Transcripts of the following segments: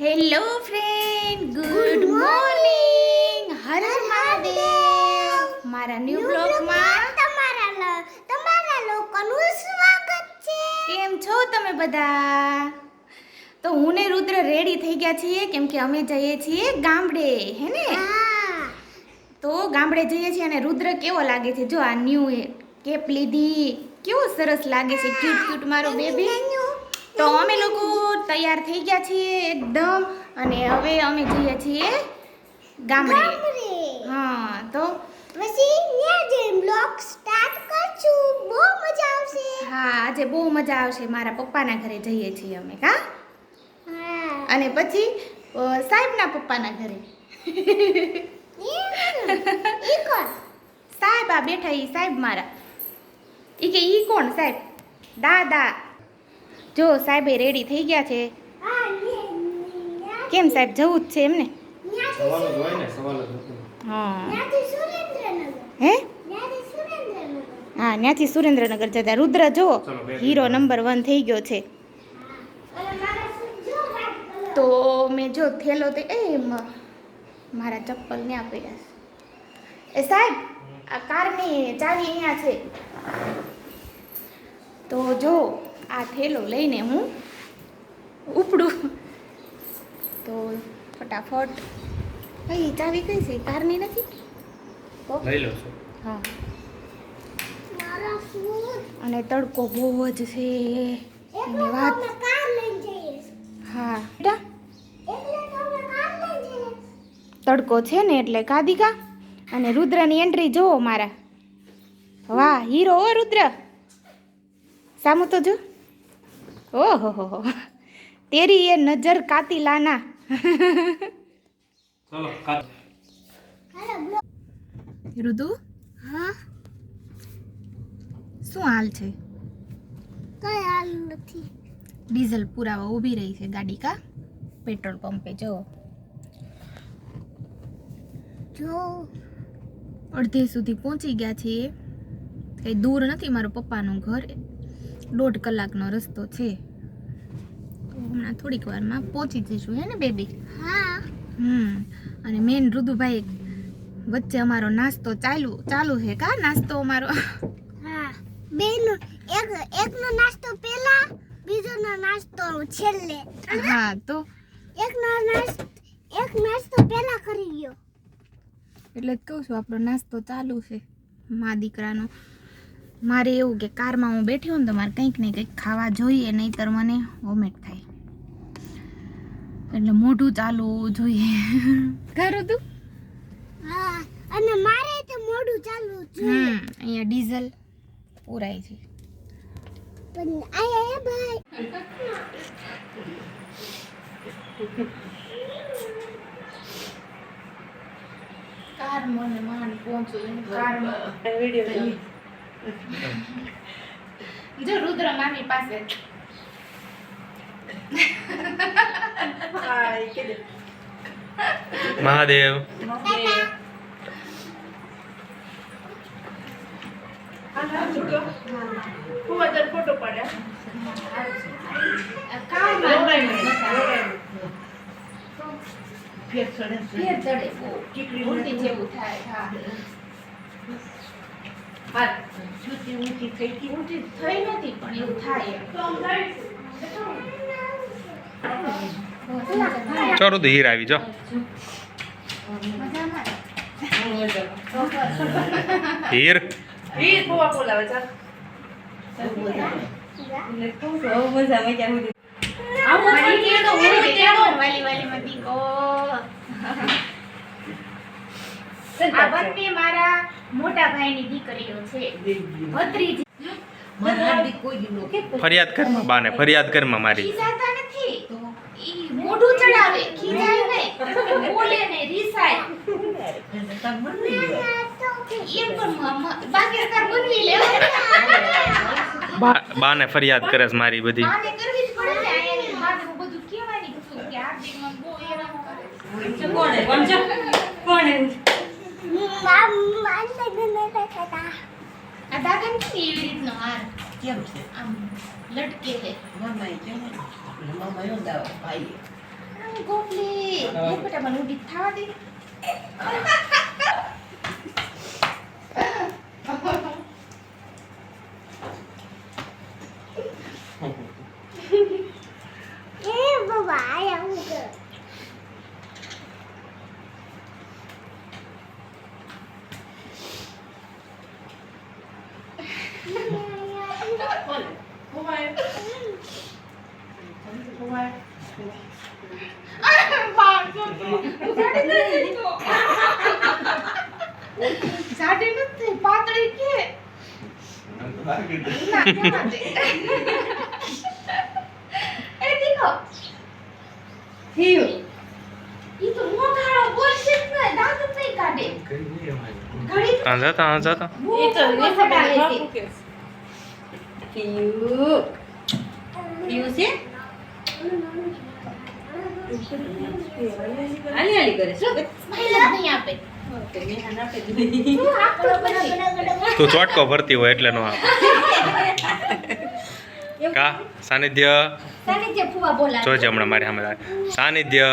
Hello friend good morning Har Har Mahadev મારા new બ્લોગમાં તમારા તમારા લોકોનું સ્વાગત છે. કેમ છો તમે બધા? તો હું ને રુદ્ર રેડી થઈ ગયા છીએ. કેમ કે અમે જઈએ છીએ ગામડે હે ને? તો ગામડે જઈએ છીએ અને રુદ્ર કેવો લાગે છે? જો આ ન્યૂ કેપ લીધી કેવો સરસ લાગે છે? ક્યુટ ક્યુટ મારો બેબી તો અમે લોકો તૈયાર થઈ ગયા છીએ એકદમ અને હવે અમે જઈએ છીએ ગામડે. હા તો પછી ત્યાં જઈને બ્લોગ સ્ટાર્ટ કરશું બહુ મજા આવશે. હા આજે બહુ મજા આવશે. મારા પપ્પાના ઘરે જઈએ છીએ અમે હા? અને પછી સાહેબના પપ્પાના ઘરે. સાહેબ આ બેઠા ઈ સાહેબ મારા. ઈ કે ઈ કોણ સાહેબ? દાદા. જો સાહેબે રેડી થઈ ગયા છે. કેમ સાહેબ જવું જ છે એમને? ન્યાથી સવાલ જ હોય ને સવાલ જ હતો હા. હે? હા ત્યાંથી સુરેન્દ્રનગર જતા. રુદ્ર જો હીરો નંબર વન થઈ ગયો છે. તો મેં જો થેલો તે એ મારા ચપ્પલ ને આપેલા છે. એ સાહેબ આ કારની ચાવી અહીંયા છે. તો જો આ થેલો લઈને હું ઉપડું. તો ફટાફટ. ભાઈ ચાવી કઈ છે? કારની નથી? લઈ લો હા. અને તડકો બહુ જ છે. અને વાત. હા. બેટા તડકો છે ને એટલે કાદિકા અને રુદ્રની એન્ટ્રી જોવો મારા. વાહ હીરો હો રુદ્ર. સામું તો જો. ઓહો હો તેરી એ નજર કાતી લાના ચલો કા હાલો બ્લોગ રુદુ હા. શું હાલ છે? કઈ હાલ નથી. ડીઝલ પુરાવા ઊભી રહી છે ગાડી કા? પેટ્રોલ પંપે જો. જો. અડધે સુધી પહોંચી ગયા છીએ. કંઈ દૂર નથી મારું પપ્પાનું ઘર. દોઢ કલાકનો રસ્તો છે. તો હમણાં થોડીક વારમાં પહોંચી જઈશું હે ને બેબી? હા. હમ. અને મેન રુદુભાઈ વચ્ચે અમારો નાસ્તો ચાલુ ચાલુ છે કા? નાસ્તો અમારો. હા. બેનો એક એકનો નાસ્તો પહેલા બીજોનો નાસ્તો છેલ્લે. હા તો? એકનો નાસ્તો એક નાસ્તો પહેલા કરી ગયો એટલે કહું છું આપણો નાસ્તો ચાલુ છે. મા દીકરાનો મારે એવું કે કારમાં હું બેઠી હોઉં ને તો મારે કંઈક ને કંઈક ખાવા જોઈએ નહીંતર મને વોમિટ થાય. એટલે મોઢું ચાલુ જોઈએ. ખરું તું? હા અને મારે તો મોઢું ચાલુ જોઈએ. હમ અહીંયા ડીઝલ પૂરાય છે. પણ આયા એ ભાઈ. કાર મને માન પહોંચું કાર જો રુદ્ર મામી પાસે. મહાદેવ. ફેર ચડે બહુ. ઉલટી જેવું થાય હા. ઉલટી થઈ નથી પણ એવું થાય ચાલો તો હીર આવી જાઓ હીર. મારી કે તો હું વાલી વાલી મતી કો આ બંને મારા મોટા ભાઈની દીકરીઓ છે. ભત્રીજી. ફરિયાદ કરમાં બાને ફરિયાદ કરમાં મારી. ખીજાતા નથી. ઈ મોઢું ચડાવે ખીજાય ને બોલે ને રીસાય બાને ફરિયાદ કરે છે મારી બધી. કોણ કરવી જ પડે ને આયાની માને હું બધું કહેવાની છું કે હાર્દિક મને બહુ હેરાન કરે માનતા ગમે ખાતા આ કે એવી રીતનો હાર? કેમ છે? આમ લટકે છે. મામાએ કેમ મામાએ દાવ ભાઈ એ બેટા મને ઉડી થવા દે. 꺼내. 고발. 고발. 아, 봐. 이거. 자리 같은 빠들 이렇게. 나 깨만지. 에디가. 히유. હા જતા હા જતા. પીયું પીયું છે? કરે શું? નહીં આપે. તું ચોટકો ભરતી હોય એટલે નો આપે. કા? સાનિધ્ય? સાનિધ્ય જોજે હમણાં મારી સામે સાનિધ્ય.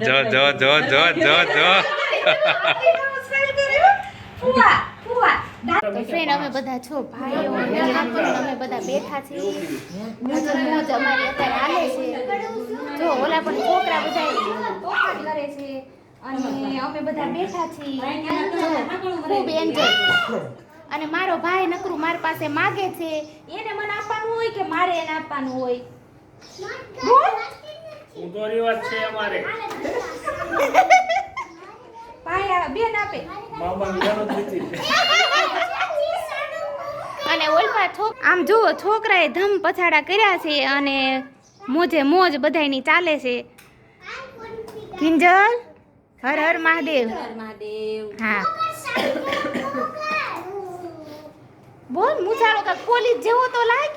જ જ જ જ જ જ. તો ફ્રેન્ડ અમે બધા છો ભાઈઓ અમે બધા બેઠા છીએ. મોજ મોજ અમારી અત્યારે હાલે છે. જો ઓલા પણ છોકરા બધા તોફાન કરે છે અને અમે બધા બેઠા છીએ. ખૂબ એન્જોય અને મારો ભાઈ નકરું મારી પાસે માગે છે. એને મને આપવાનું હોય કે મારે એને આપવાનું હોય? બોલ. વાત છે અમારે. ભાઈ બેન આપે. અને ઓલપા આમ જુઓ છોકરાએ ધમ પછાડા કર્યા છે અને મોજે મોજ બધાયની ચાલે છે. કિંજલ હર હર મહાદેવ. હર મહાદેવ. હા. બોલ મુસાળો કા કોલી જેવો તો લાગ.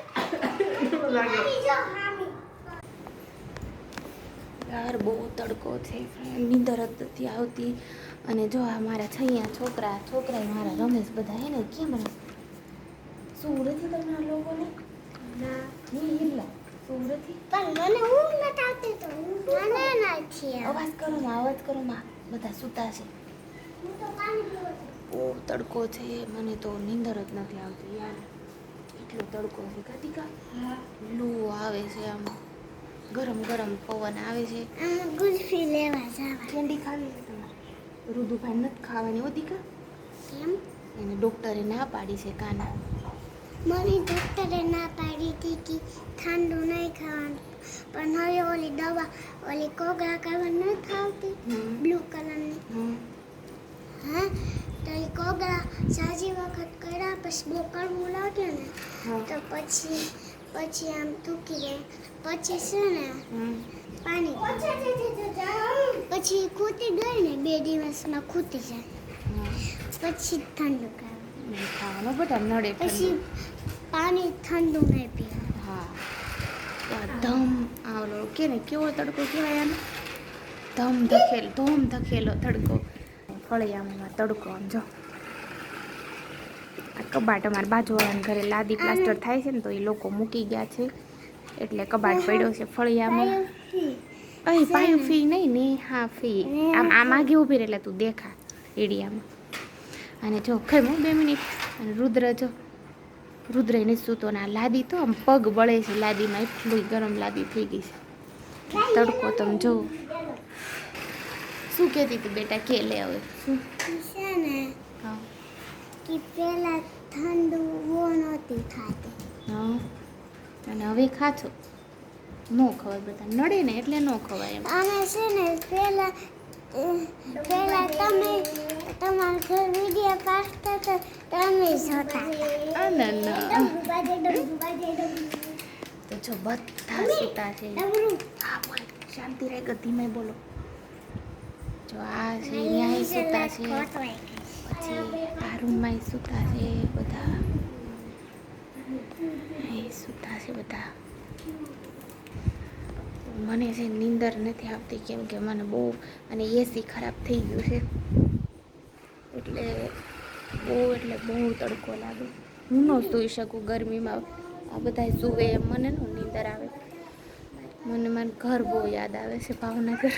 યાર બહુ તડકો છે નીંદર જ નથી આવતી. અને જો આ મારા છૈયા છોકરા છોકરા મારા રમેશ બધા હે ને કેમ તમારા લોકોને? ના હિરલા શું પણ મને ઊંઘ નથી આવતી તો? મને નથી અવાજ કરો માં અવાજ કરો માં. બધા સૂતા છે. બહુ તડકો છે. મને તો નીંદર જ નથી આવતી યાર. એટલો તડકો છે. કાતિકા લૂ આવે છે આમ. ગરમ ગરમ પવન આવે છે. ગુલ્ફી લેવા જવા કેન્ડી ખાવી રુદુભાઈ નથી ખાવાની ઓધી કા કેમ? એને ડોક્ટરે ના પાડી છે કાના. મને ડોક્ટરે ના પાડી હતી કે ઠંડુ નહીં ખાવાનું. પણ હવે ઓલી દવા ઓલી કોગળા કરવા ન ખાવતી. બ્લુ કલરની. હા? તો એ કોગળા સાજી વખત કર્યા પછી બહુ કડવું લાગે ને. તો પછી પછી આમ થૂકી દે પછી છે ને. પાણી. પછી ખૂટી ગઈ ને બે દિવસમાં ખૂટી જાય. પછી ઠંડુ ખાવાનું નડે પછી પાણી ઠંડુ નહીં પીવાનું હા. ધમ આવલો કે ને કેવો તડકો કહેવાય આને? ધમ ધખેલ ધોમ ધખેલો તડકો. ફળિયામાં તડકો આમ જો. આ કબાટ અમારા બાજુવાળાને ઘરે લાદી પ્લાસ્ટર થાય છે ને તો એ લોકો મૂકી ગયા છે. એટલે કબાટ પડ્યો છે ફળિયામાં. અહીં પાયું ફી નહીં ને હા ફી. આમ આમ આગે ઊભી એટલે તું દેખા એડિયામાં અને જો ખરી હું બે મિનિટ. અને રુદ્ર જો રુદ્ર એને સૂતો ના લાદી તો આમ પગ બળે છે લાદીમાં એટલી ગરમ લાદી થઈ ગઈ છે. તડકો તમે જો. શું કહેતી હતી બેટા કે લે હવે? શું? છે ને કે પહેલા ઠંડુ વો નહોતી ખાતી હા. અને હવે ખાશો ન ખવાય બધા. નડે ને એટલે ન ખવાય એમ. છે ને પહેલા અ, પહેલા તમે તમારા ઘર વીડિયો પાડતા તો તમે જોતા ના તો જો બધા સૂતા છે. હા બોલ. શાંતિ રહે ધીમે બોલો. જો આ છે અહીંયા સૂતા છે. પછી આ રૂમમાં સૂતા છે બધા એ સૂતા છે બધા મને છે નીંદર નથી આવતી કેમ કે મને બહુ અને એસી ખરાબ થઈ ગયું છે. એટલે બહુ એટલે બહુ તડકો લાગે. હું ન સૂઈ શકું ગરમીમાં. આ બધા સૂવે એમ મને ન નીંદર આવે. મને મારું ઘર બહુ યાદ આવે છે ભાવનગર.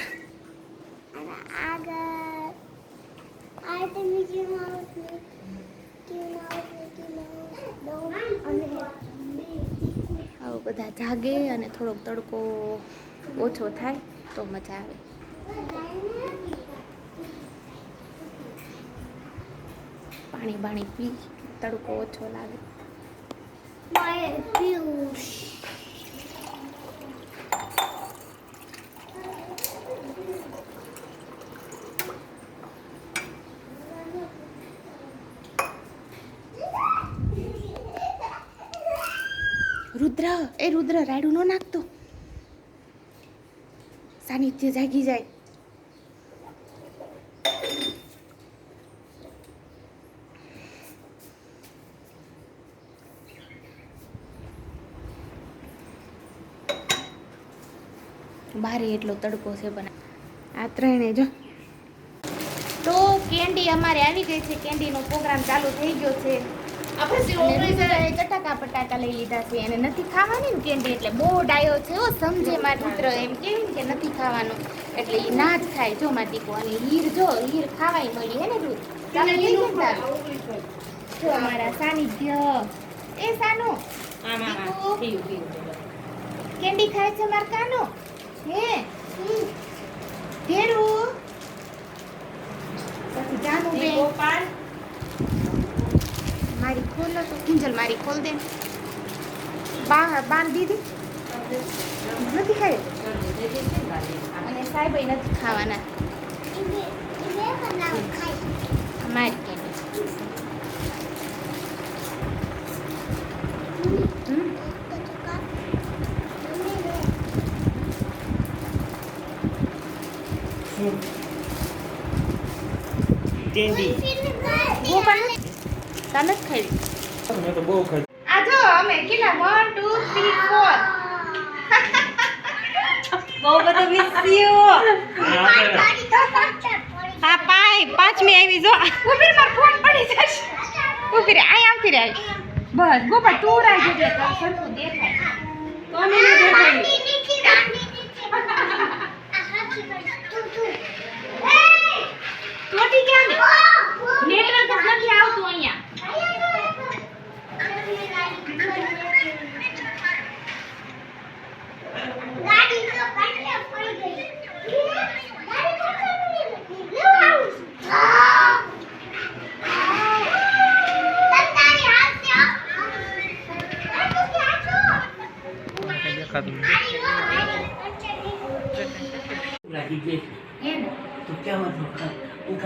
આવું બધા જાગે અને થોડોક તડકો ઓછો થાય તો મજા આવે. પાણી બાણી પી, તડકો ઓછો લાગે. રુદ્ર, એ રુદ્ર રાયડું ન નાખતો. સાનિધ્ય જાગી જાય બારે એટલો તડકો છે પણ આ ત્રણે જો તો કેન્ડી અમારે આવી ગઈ છે, કેન્ડીનો પ્રોગ્રામ ચાલુ થઈ ગયો છે. ચટાકા પટાકા લઈ લીધા છે એને નથી ખાવાની ને કેન્ડી એટલે બહુ ડાયો છે ઓ સમજે માર એમ કેવી કે નથી ખાવાનું. એટલે એ ના જ ખાય જો માર દીકો અને હીર જો હીર ખાવાય મળી હે ને દૂધ. ચાલો લઈ લે તારું. જો અમારા સાનિધ્ય. એ સાનો. કેન્ડી ખાય છે માર કાનો? હે? ધેરુ. પછી જાનુ બે ગોપાલ મારી ખોલો તો કિંજલ મારી ખોલ દે બા બાંધ દીધી નથી ખાઈ અને સાહેબ નથી ખાવાના ઇબે ઇબે બનાવ ખાઈ મારી કેન્ડી હમ તો તો કા મમ્મી રે કેન્ડી ગોપાલ તને નથી ખાઈ મેં તો બહુ ખાઈ. આ જો અમે કેટલા? વન ટુ થ્રી ફોર બહુ બધો મિસ્યો હા પાઈ પાંચમી આવી જો. ઊભી માર ફોન પડી જશે. ઊભી રે આય આવતી રે બસ ગોપા તું રાઈ જોજે તો સરખું દેખાય. તો મને દેખાય. ક્યાં નેટવર્ક નથી આવતું અહીંયા.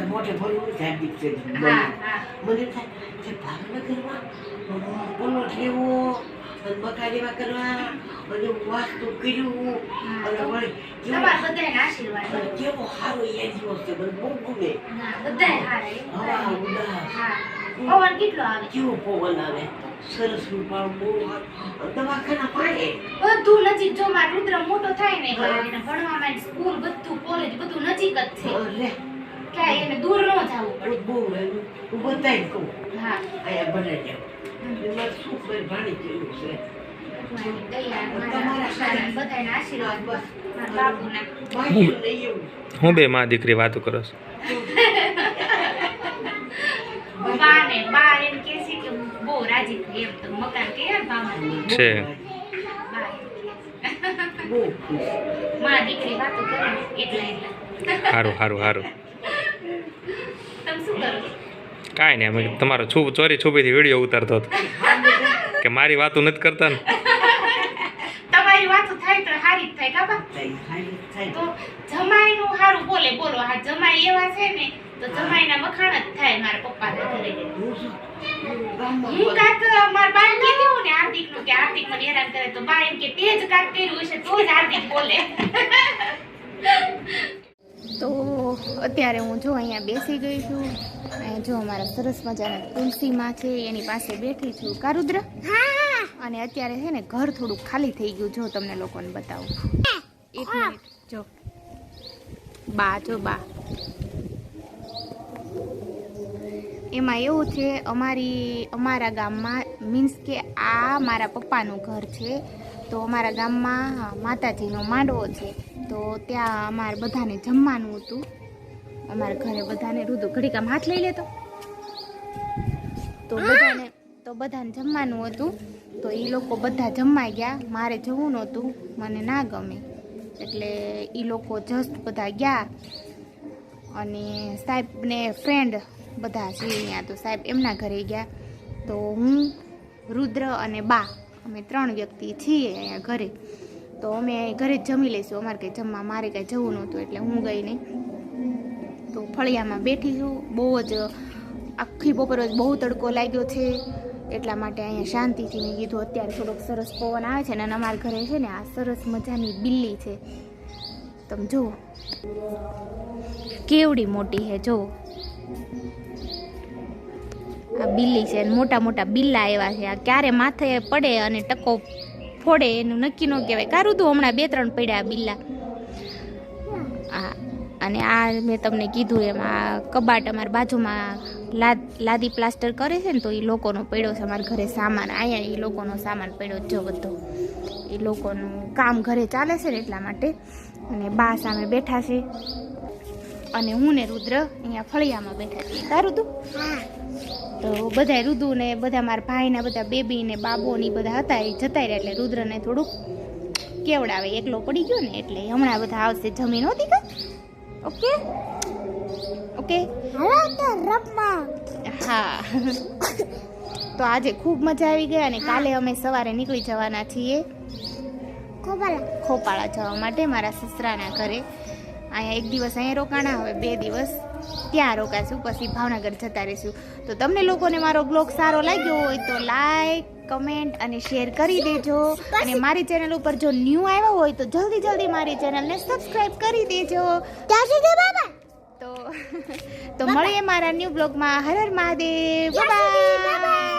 મોટે દીપશે હા હા. મને થાય કે ભાવનગરમાં લેવો અને એવા કરવા અને વાસ્તુ કર્યું. અને વળી કેવો સારો એ દિવસ છે મને બહુ ગમે. હા. ઉદાસ. પવન કેટલો આવે? કેવો પવન આવે? સરસ રૂપાળું બહુ. દવાખાના પાડે બધું નજીક જો માર રુદ્ર મોટો થાય ને ભણવા ભણવામાં સ્કૂલ બધું કોલેજ બધું નજીક જ છે. અરે એને દૂર ન જવું પડે. બહુ એનું હું કહું. અહીંયા જાવ શું કોઈ ભાણી જેવું છે. બે માં દીકરી વાતો કરો છો? છે સારું સારું સારું તમે શું કરો કાંઈ નહીં અમે તમારો છુપ ચોરી છુપીથી વીડિયો ઉતારતો હતો. કે મારી વાતો નથી કરતા ને? તમારી વાતો થાય તો હારી જ થાય કાબા થાય થાય થાય. તો જમાઈનું હારું બોલે બોલો. હા જમાઈ એવા છે ને તો જમાઈના વખાણ જ થાય મારા પપ્પાના ઘરે. હું શું ગામમાં મારા બાઈ કે હું ને હાર્દિકનું કે હાર્દિક મને હેરાન કરે તો બા એમ કે તે જ કાક કર્યું હશે તો જ હાર્દિક બોલે. તો અત્યારે હું જો અહીંયા બેસી ગઈ છું. અહીંયા જો અમારા સરસ મજાના તુલસીમાં છે એની પાસે બેઠી છું. કા રુદ્ર હા. અને અત્યારે છે ને ઘર થોડુંક ખાલી થઈ ગયું. જો તમને લોકોને બતાવું. એક મિનિટ જો. બા જો બા. એમાં એવું છે અમારી અમારા ગામમાં મીન્સ કે આ મારા પપ્પાનું ઘર છે. તો અમારા ગામમાં માતાજીનો માંડવો છે. તો ત્યાં અમારે બધાને જમવાનું હતું. અમારા ઘરે બધાને રુદુ ઘડીક આમ હાથ લઈ લેતો. તો બધાને તો બધાને જમવાનું હતું. તો એ લોકો બધા જમાઈ ગયા. મારે જવું નહોતું. મને ના ગમે. એટલે એ લોકો જસ્ટ બધા ગયા. અને સાહેબને ફ્રેન્ડ બધા છે તો સાહેબ એમના ઘરે ગયા. તો હું, રુદ્ર અને બા અમે ત્રણ વ્યક્તિ છીએ અહીંયા ઘરે. તો અમે ઘરે જ જમી લઈશું. અમારે કંઈ જમવા, મારે કાંઈ જવું નહોતું એટલે હું ગઈ નહીં. તો ફળિયામાં બેઠી છું. બહુ જ આખી બપોર બહુ તડકો લાગ્યો છે. એટલા માટે અહીંયા શાંતિથી મેં કીધું, અત્યારે થોડોક સરસ પવન આવે છે અને અમારા ઘરે છે ને આ સરસ મજાની બિલ્લી છે. તમે જુઓ. કેવડી મોટી છે, જુઓ. આ બિલ્લી છે મોટા મોટા બિલ્લા એવા છે. આ ક્યારે માથે પડે અને ટકો ફોડે એનું નક્કી ન કહેવાય. કારું તું હમણાં બે ત્રણ પડ્યા બિલ્લા. અને આ મેં તમને કીધું એમ, આ કબાટ અમારા બાજુમાં લાદ લાદી પ્લાસ્ટર કરે છે ને તો એ લોકોનો પડ્યો છે, અમારા ઘરે સામાન. અહીંયા એ લોકોનો સામાન પડ્યો જો બધો. એ લોકોનું કામ ઘરે ચાલે છે ને એટલા માટે. અને બા સામે બેઠા છે. અને હું ને રુદ્ર અહીંયા ફળિયામાં બેઠા છીએ. તારું તું? તો બધા રુદુ ને બધા મારા ભાઈના બધા બેબી ને બાબો ને બધા હતા એ જતા રહ્યા એટલે રુદ્રને થોડુંક કેવડાવે. એકલો પડી ગયો ને એટલે હમણાં બધા આવશે. જમીન હોતી કા ઓકે? ઓકે? હા. તો આજે ખૂબ મજા આવી ગઈ અને કાલે અમે સવારે નીકળી જવાના છીએ ખોપાળા. ખોપાળા જવા માટે મારા સસરાના ઘરે. અહીંયા એક દિવસ અહીંયા રોકાણા હવે બે દિવસ. ત્યાં રોકાશું પછી ભાવનગર જતા રહીશું. તો તમને લોકોને મારો બ્લોગ સારો લાગ્યો હોય તો લાઈક કમેન્ટ અને શેર કરી દેજો. અને મારી ચેનલ ઉપર જો ન્યૂ આવ્યા હોય તો જલ્દી જલ્દી મારી ચેનલને સબસ્ક્રાઇબ કરી દેજો. તો તો મળીએ મારા ન્યૂ બ્લોગમાં હર હર મહાદેવ. બાય